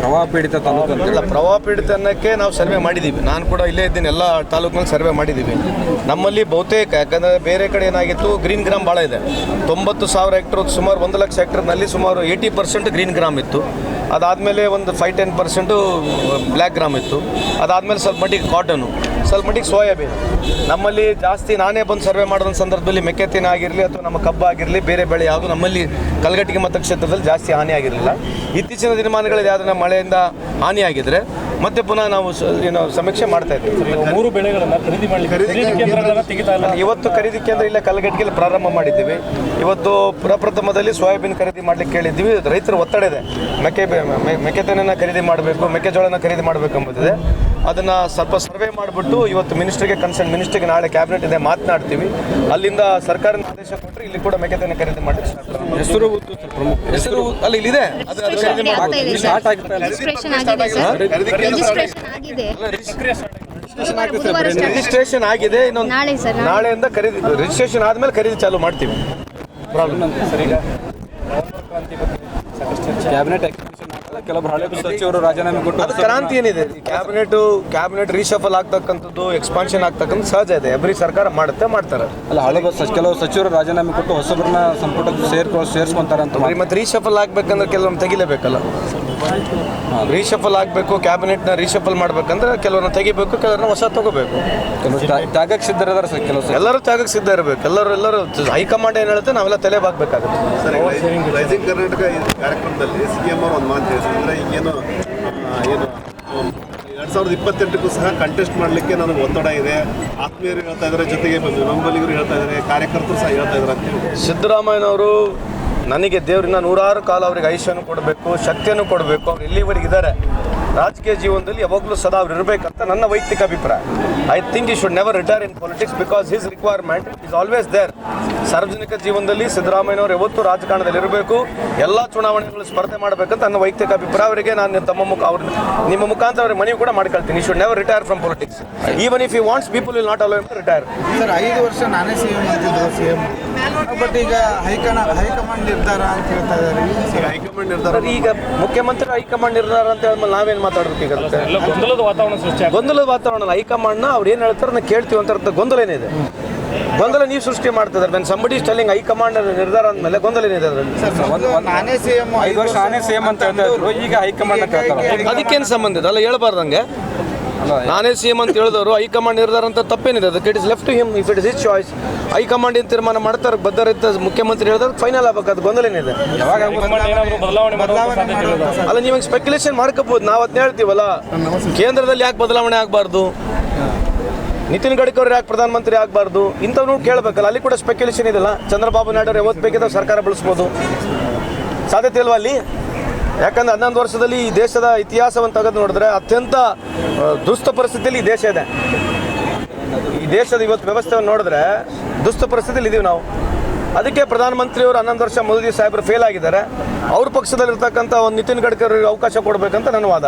ಪ್ರವಾಹ ಪೀಡಿತ ತಾಲೂಕು ಇಲ್ಲ ಪ್ರವಾಹ ಪೀಡಿತ ಅನ್ನೋಕ್ಕೆ ನಾವು ಸರ್ವೆ ಮಾಡಿದ್ದೀವಿ. ನಾನು ಕೂಡ ಇಲ್ಲೇ ಇದ್ದೀನಿ ಎಲ್ಲ ತಾಲೂಕಿನಲ್ಲಿ ಸರ್ವೆ ಮಾಡಿದ್ದೀವಿ. ನಮ್ಮಲ್ಲಿ ಬಹುತೇಕ ಯಾಕಂದರೆ ಬೇರೆ ಕಡೆ ಏನಾಗಿತ್ತು ಗ್ರೀನ್ ಗ್ರಾಮ್ ಭಾಳ ಇದೆ. ತೊಂಬತ್ತು ಸಾವಿರ ಹೆಕ್ಟರ್ ಸುಮಾರು ಒಂದು ಲಕ್ಷ ಹೆಕ್ಟರ್ನಲ್ಲಿ ಸುಮಾರು ಏಯ್ಟಿ ಪರ್ಸೆಂಟ್ ಗ್ರೀನ್ ಗ್ರಾಮ್ ಇತ್ತು. ಅದಾದಮೇಲೆ ಒಂದು five ten percent black gram ಇತ್ತು. ಅದಾದಮೇಲೆ ಸ್ವಲ್ಪ ಮಟ್ಟಿಗೆ ಕಾಟನು ಸ್ವಲ್ಪ ಮಟ್ಟಿಗೆ ಸೋಯಾಬೀನ್. ನಮ್ಮಲ್ಲಿ ಜಾಸ್ತಿ ನಾನೇ ಬಂದು ಸರ್ವೆ ಮಾಡಿದ ಸಂದರ್ಭದಲ್ಲಿ ಮೆಕ್ಕೆತಿನ ಆಗಿರಲಿ ಅಥವಾ ನಮ್ಮ ಕಬ್ಬು ಆಗಿರಲಿ ಬೇರೆ ಬೆಳೆ ಯಾವುದು ನಮ್ಮಲ್ಲಿ ಕಲ್ಗಟ್ಟಿಗೆ ಮತಕ್ಷೇತ್ರದಲ್ಲಿ ಜಾಸ್ತಿ ಹಾನಿ ಆಗಿರಲಿಲ್ಲ. ಇತ್ತೀಚಿನ ದಿನಮಾನಗಳಲ್ಲಿ ಯಾವುದನ್ನ ಮಳೆಯಿಂದ ಮಳೆಯಿಂದ ಹಾನಿಯಾಗಿದ್ರೆ ಮತ್ತೆ ಪುನಃ ನಾವು ಸ- ಏನು ಸಮೀಕ್ಷೆ ಮಾಡ್ತಾ ಇದ್ದೀವಿ ಮೂರು ಬೆಳೆಗಳನ್ನ ಖರೀದಿ ಮಾಡಲಿಕ್ಕೆ ಖರೀದಿ ಕೇಂದ್ರಗಳನ್ನ ತೆಗಿತಾ ಇಲ್ಲ. ಇವತ್ತು ಖರೀದಿ ಕೇಂದ್ರ ಇಲ್ಲ ಕಲ್ಲಗಟ್ಟಿಗೆಲ್ಲಿ ಪ್ರಾರಂಭ ಮಾಡಿದ್ದೀವಿ. ಇವತ್ತು ಪ್ರಪ್ರಥಮದಲ್ಲಿ ಸೋಯಾಬೀನ್ ಖರೀದಿ ಮಾಡ್ಲಿಕ್ಕೆ ಕೇಳಿದ್ದೀವಿ. ರೈತರ ಒತ್ತಡ ಇದೆ. ಮೆಕ್ಕೆ ಮೆಕ್ಕೆತೆನ ಖರೀದಿ ಮಾಡಬೇಕು ಮೆಕ್ಕೆಜೋಳನ ಖರೀದಿ ಮಾಡಬೇಕು ಎಂಬುದಿದೆ. ಅದನ್ನು ಸ್ವಲ್ಪ ಸರ್ವೆ ಮಾಡಿಬಿಟ್ಟು ಇವತ್ತು ಮಿನಿಸ್ಟ್ರಿಗೆ ಕನ್ಸರ್ನ್ ಮಿನಿಸ್ಟ್ರಿಗೆ ನಾಳೆ ಕ್ಯಾಬಿನೆಟ್ ಇದೆ ಮಾತನಾಡ್ತೀವಿ. ಅಲ್ಲಿಂದ ಸರ್ಕಾರದ ಆದೇಶ ಕೊಟ್ಟರೆ ಇಲ್ಲಿ ಕೂಡ ಮೆಕ್ಕೆತೆನೆ ಖರೀದಿ ಮಾಡಿ. ಹೆಸರು ಗೊತ್ತು ಸರ್ ಪ್ರಮುಖ. ಹೆಸರು ಅಲ್ಲಿ ಇಲ್ಲಿದೆ ರಿಜಿಸ್ಟ್ರೇಷನ್ ಆಗಿದೆ ಸರ್. ರಿಜಿಸ್ಟ್ರೇಷನ್ ಆಗಿದೆ. ಬುಧವಾರ start ಆಗಿದೆ. ಇನ್ನೊಂದು ನಾಳೆ ಸರ್ ನಾಳೆಯಿಂದ ಖರೀದಿ ರಿಜಿಸ್ಟ್ರೇಷನ್ ಆದ್ಮೇಲೆ ಖರೀದಿ ಚಾಲು ಮಾಡ್ತೀವಿ. ಪ್ರಾಬ್ಲಮ್ ಸರ್ ಈಗ ಕ್ರಾಂತಿ ಬಗ್ಗೆ ಸಾಕಷ್ಟು ಚರ್ಚೆ ಕ್ಯಾಬಿನೆಟ್ ಹಳೆ ಸಚಿವರು ರಾಜೀನಾಮೆ ಕೊಟ್ಟು ಅದು ಕ್ರಾಂತಿ ಏನಿದೆ? ಕ್ಯಾಬಿನೆಟ್ ಕ್ಯಾಬಿನೆಟ್ ರೀಶಫಲ್ ಆಗ್ತಕ್ಕಂಥದ್ದು ಎಕ್ಸ್ಪಾನ್ಷನ್ ಆಗ್ತಕ್ಕಂಥ ಸಹಜ ಇದೆ. ಎವ್ರಿ ಸರ್ಕಾರ ಮಾಡುತ್ತೆ ಮಾಡ್ತಾರೆ. ಅಲ್ಲ ಹಳೆ ಕೆಲವು ಸಚಿವರು ರಾಜೀನಾಮೆ ಕೊಟ್ಟು ಹೊಸಬ್ರನ್ನ ಸಂಪುಟಕ್ಕೆ ಸೇರ್ಕೊ ಸೇರಿಸ್ಕೊಂತಾರೆ ಅಂತ ಬರೀ ಮತ್ತೆ ರೀಶಫಲ್ ಆಗ್ಬೇಕಂದ್ರೆ ಕೆಲವೊಂದು ತೆಗಿಲೇಬೇಕಲ್ಲ? ರೀಶಫಲ್ ಆಗಬೇಕು ಕ್ಯಾಬಿನೆಟ್ನ ರೀಶಫಲ್ ಮಾಡ್ಬೇಕಂದ್ರೆ ಕೆಲವ್ರನ್ನ ತೆಗಿಬೇಕು ಕೆಲವರನ್ನ ಹೊಸ ತಗೋಬೇಕು. ತ್ಯಾಗಕ್ಕೆ ಸಿದ್ಧರಿದ್ದಾರೆ ಸರ್ ಕೆಲವು ಎಲ್ಲರೂ ತ್ಯಾಗಕ್ಕೆ ಸಿದ್ಧ ಇರಬೇಕು. ಎಲ್ಲರೂ ಎಲ್ಲರೂ ಹೈಕಮಾಂಡ್ ಏನು ಹೇಳುತ್ತೆ ನಾವೆಲ್ಲ ತಲೆಬಾಗಬೇಕಾಗುತ್ತೆ ಸರ್ ರೈಸಿಂಗ್ ಕರ್ನಾಟಕ ಈ ಕಾರ್ಯಕ್ರಮದಲ್ಲಿ ಸಿ ಎಂ ಅವರು ಒಂದು ಮಾತು ತಿಳಿಸಿದ್ರೆ ಈಗೇನು ಏನು ಎರಡು ಸಾವಿರದ ಇಪ್ಪತ್ತೆಂಟಕ್ಕೂ ಸಹ ಕಂಟೆಸ್ಟ್ ಮಾಡಲಿಕ್ಕೆ ನನಗೆ ಒತ್ತಡ ಇದೆ. ಆತ್ಮೀಯರು ಹೇಳ್ತಾ ಇದ್ದಾರೆ ಜೊತೆಗೆ ಬೆಂಬಲಿಗರು ಹೇಳ್ತಾ ಇದ್ದಾರೆ ಕಾರ್ಯಕರ್ತರು ಸಹ ಹೇಳ್ತಾ ಇದ್ದಾರೆ ಸಿದ್ದರಾಮಯ್ಯನವರು ನನಗೆ ದೇವರಿಂದ ನೂರಾರು ಕಾಲ ಅವರಿಗೆ ಆಯುಷ್ಯನು ಕೊಡಬೇಕು, ಶಕ್ತಿಯನ್ನು ಕೊಡಬೇಕು, ಅವ್ರು ಇಲ್ಲಿವರೆಗೆ ಇದ್ದಾರೆ? ರಾಜಕೀಯ ಜೀವನದಲ್ಲಿ ಯಾವಾಗಲೂ ಸದಾ ಅವ್ರು ಇರಬೇಕಂತ ನನ್ನ ವೈಯಕ್ತಿಕ ಅಭಿಪ್ರಾಯ. I think you should never retire in politics because his requirement is always there ಸಾರ್ವಜನಿಕ ಜೀವನದಲ್ಲಿ ಸಿದ್ದರಾಮಯ್ಯನವರು ಯಾವತ್ತೂ ರಾಜಕಾರಣದಲ್ಲಿ ಇರಬೇಕು, ಎಲ್ಲ ಚುನಾವಣೆಗಳು ಸ್ಪರ್ಧೆ ಮಾಡಬೇಕಂತ ನನ್ನ ವೈಯಕ್ತಿಕ ಅಭಿಪ್ರಾಯ. ಅವರಿಗೆ ನಾನು ತಮ್ಮ ಮುಖ, ಅವ್ರ, ನಿಮ್ಮ ಮುಖಾಂತರ ಅವ್ರಿಗೆ ಮನವಿ ಕೂಡ ಮಾಡ್ಕೊಳ್ತೀನಿ. You should never retire from politics even if you wants people will not allow retire sir, ಐದು ವರ್ಷ ನಾನೇ ಸಿ ಎಂ ಅಂತಿದ್ರು ಸಿ ಎಂ ಬಟ್ ಈಗ ಹೈಕಮಾಂಡ್ ಹೈಕಮಾಂಡ್ ನಿರ್ಧಾರ ಅಂತ ಹೇಳ್ತಾ ಇದ್ದಾರೆ. ಈಗ ಹೈಕಮಾಂಡ್ ನಿರ್ಧಾರ ಸರ್, ಈಗ ಮುಖ್ಯಮಂತ್ರಿ ಹೈಕಮಾಂಡ್ ನಿರ್ಧಾರ ಅಂತ ಹೇಳಿದ್ಮೇಲೆ ನಾವೇನು ಮಾತಾಡ್ಬೇಕು? ಗೊಂದಲದ ವಾತಾವರಣ ಸೃಷ್ಟಿ ಆಗ್ತದೆ. ಗೊಂದಲದ ವಾತಾವರಣ ಹೈಕಮಾಂಡ್ನ ಅವ್ರು ಏನು ಹೇಳ್ತಾರೆ? ನಾನು ಕೇಳ್ತೀವಿ ಅಂತ ಅರ್ಥ ಗೊಂದಲ ಏನಿದೆ? ಗೊಂದಲ ನೀವು ಸೃಷ್ಟಿ ಮಾಡ್ತಿದ್ದಾರೆ ನಾನು ಸಂಬಡಿ ಸ್ಟೆಲ್ಲಿಂಗ್ ಹೈಕಮಾಂಡ್ ನಿರ್ಧಾರ ಅಂದಮೇಲೆ ಗೊಂದಲ ಏನಿದೆ ಅದರಲ್ಲಿ? ನಾನೇ ಸಿ ಎಂ ಐದು ವರ್ಷ ನಾನೇ ಸಿಎಂ ಅಂತ ಹೇಳ್ತಾ ಇದ್ರು. ಈಗ ಹೈಕಮಾಂಡ್ ಅದಕ್ಕೇನು ಸಂಬಂಧ ಇದೆ? ಅಲ್ಲ ಹೇಳ್ಬಾರ್ದಂಗೆ ನಾನೇ ಸಿ ಎಂ ಅಂತ ಹೇಳಿದವರು ಹೈಕಮಾಂಡ್ ನಿರ್ಧಾರ ಅಂತ ತಪ್ಪೇನಿದೆ. ಅದಕ್ಕೆ it is left to him if it is is choice high command ಏನು ತೀರ್ಮಾನ ಮಾಡ್ತಾರೆ ಬದ್ಧರಿದ್ದ ಮುಖ್ಯಮಂತ್ರಿ ಹೇಳಿದ್ರೆ ಫೈನಲ್ ಆಗ್ಬೇಕು ಅದು ಗೊಂದಲ ಏನಿದೆ ಯಾವಾಗ ಹೈಕಮಾಂಡ್ ಏನಾದರೂ ಬದಲಾವಣೆ ಮಾಡುವ ಸಾಧ್ಯತೆ ಇದೆ ಅಲ್ಲ ನೀವು ಸ್ಪೆಕ್ಯುಲೇಷನ್ ಮಾಡ್ಕೋಬಹುದು ನಾವು ಅದನ್ನ ಹೇಳ್ತೀವಲ್ಲ ಕೇಂದ್ರದಲ್ಲಿ ಯಾಕೆ ಬದಲಾವಣೆ ಆಗಬಾರ್ದು? ನಿತಿನ್ ಗಡ್ಕರಿ ಯಾಕೆ ಪ್ರಧಾನಮಂತ್ರಿ ಆಗಬಾರ್ದು? ಇಂಥವ್ನು ಕೇಳಬೇಕಲ್ಲ ಅಲ್ಲಿ ಕೂಡ ಸ್ಪೆಕ್ಯುಲೇಷನ್ ಇದೆಲ್ಲ. ಚಂದ್ರಬಾಬು ನಾಯ್ಡು ಅವ್ರು ಯಾವತ್ತು ಬೇಕಿದ್ರೆ ಸರ್ಕಾರ ಬಳಸ್ಬೋದು. ಸಾಧ್ಯತೆ ಇಲ್ವಾ ಅಲ್ಲಿ? ಯಾಕಂದ್ರೆ ಹನ್ನೊಂದು ವರ್ಷದಲ್ಲಿ ಈ ದೇಶದ ಇತಿಹಾಸವನ್ನು ತೆಗೆದು ನೋಡಿದ್ರೆ ಅತ್ಯಂತ ದುಸ್ಥ ಪರಿಸ್ಥಿತಿಯಲ್ಲಿ ಈ ದೇಶ ಇದೆ. ಈ ದೇಶದ ಇವತ್ತು ವ್ಯವಸ್ಥೆಯನ್ನು ನೋಡಿದ್ರೆ ದುಸ್ತ ಪರಿಸ್ಥಿತಿಯಲ್ಲಿ ಇದೀವಿ ನಾವು. ಅದಕ್ಕೆ ಪ್ರಧಾನಮಂತ್ರಿಯವರು ಹನ್ನೊಂದು ವರ್ಷ ಮೋದಿ ಸಾಹೇಬರು ಫೇಲ್ ಆಗಿದ್ದಾರೆ. ಅವ್ರ ಪಕ್ಷದಲ್ಲಿರ್ತಕ್ಕಂಥ ಒಂದು ನಿತಿನ್ ಗಡ್ಕರಿ ಅವಕಾಶ ಕೊಡಬೇಕಂತ ನನ್ನ ವಾದ.